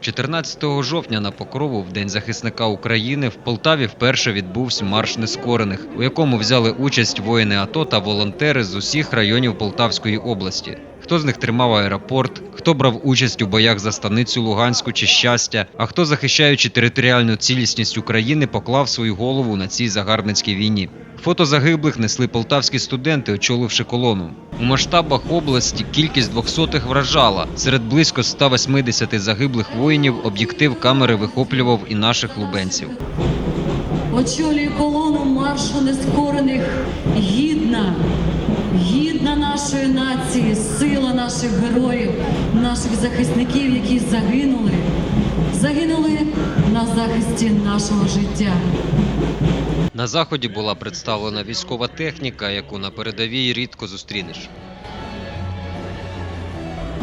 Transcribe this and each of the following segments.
14 жовтня на Покрову, в День захисника України, в Полтаві вперше відбувся марш нескорених, у якому взяли участь воїни АТО та волонтери з усіх районів Полтавської області. Хто з них тримав аеропорт, хто брав участь у боях за станицю Луганську чи щастя, а хто, захищаючи територіальну цілісність України, поклав свою голову на цій загарбницькій війні. Фото загиблих несли полтавські студенти, очоливши колону. У масштабах області кількість двохсотих вражала. Серед близько 180 загиблих воїнів об'єктив камери вихоплював і наших лубенців. очолює колону маршу нескорених гідна, гідна нашої нації, сила наших героїв, наших захисників, які загинули, загинули на захисті нашого життя. На заході була представлена військова техніка, яку на передовій рідко зустрінеш.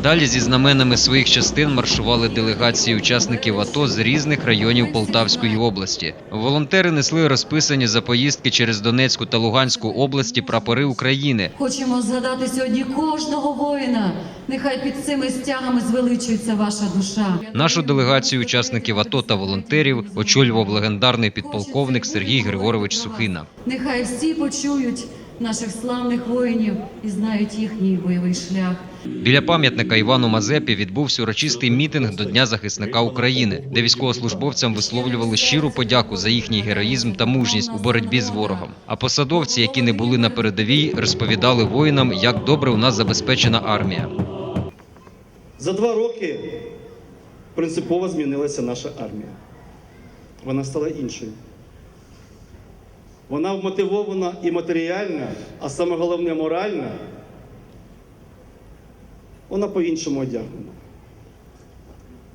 Далі зі знаменами своїх частин маршували делегації учасників АТО з різних районів Полтавської області. Волонтери несли розписані за поїздки через Донецьку та Луганську області прапори України. Хочемо згадати сьогодні кожного воїна. Нехай під цими стягами звеличується ваша душа. Нашу делегацію учасників АТО та волонтерів очолював легендарний підполковник Сергій Григорович Сухина. Нехай всі почують наших славних воїнів і знають їхній бойовий шлях. Біля пам'ятника Івану Мазепі відбувся урочистий мітинг до Дня захисника України, де військовослужбовцям висловлювали щиру подяку за їхній героїзм та мужність у боротьбі з ворогом. А посадовці, які не були на передовій, розповідали воїнам, як добре у нас забезпечена армія. За два роки принципово змінилася наша армія. Вона стала іншою. Вона вмотивована і матеріальна, а саме головне моральна. Вона по-іншому одягнена.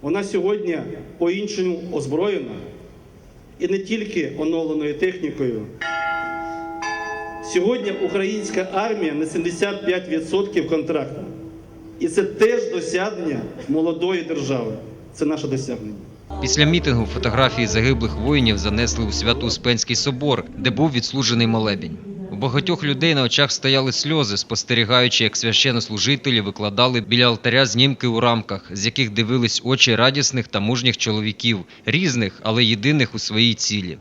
Вона сьогодні по-іншому озброєна і не тільки оновленою технікою. Сьогодні українська армія на 75% контрактна. І це теж досягнення молодої держави. Це наше досягнення. Після мітингу фотографії загиблих воїнів занесли у Свято-Успенський собор, де був відслужений молебінь. Багатьох людей на очах стояли сльози, спостерігаючи, як священнослужителі викладали біля алтаря знімки у рамках, з яких дивились очі радісних та мужніх чоловіків, різних, але єдиних у своїй цілі.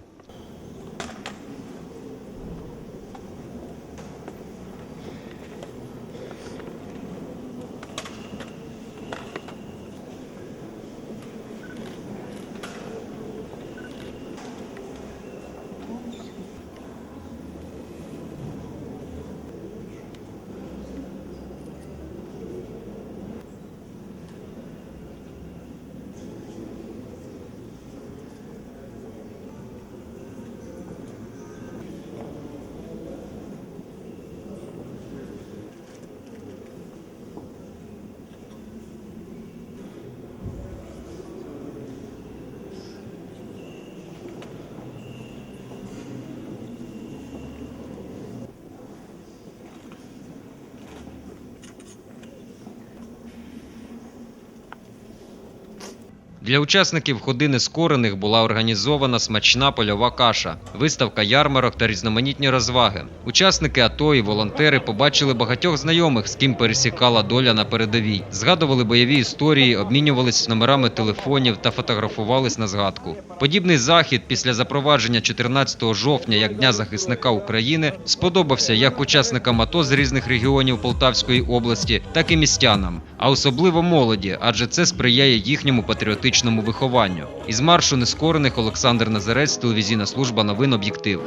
Для учасників ходи нескорених була організована смачна польова каша, виставка ярмарок та різноманітні розваги. Учасники АТО і волонтери побачили багатьох знайомих, з ким пересікала доля на передовій, згадували бойові історії, обмінювались номерами телефонів та фотографувались на згадку. Подібний захід після запровадження 14 жовтня як Дня захисника України сподобався як учасникам АТО з різних регіонів Полтавської області, так і містянам, а особливо молоді, адже це сприяє їхньому патріотичному вихованню. Із маршу нескорених Олександр Назарець, телевізійна служба новин Об'єктив.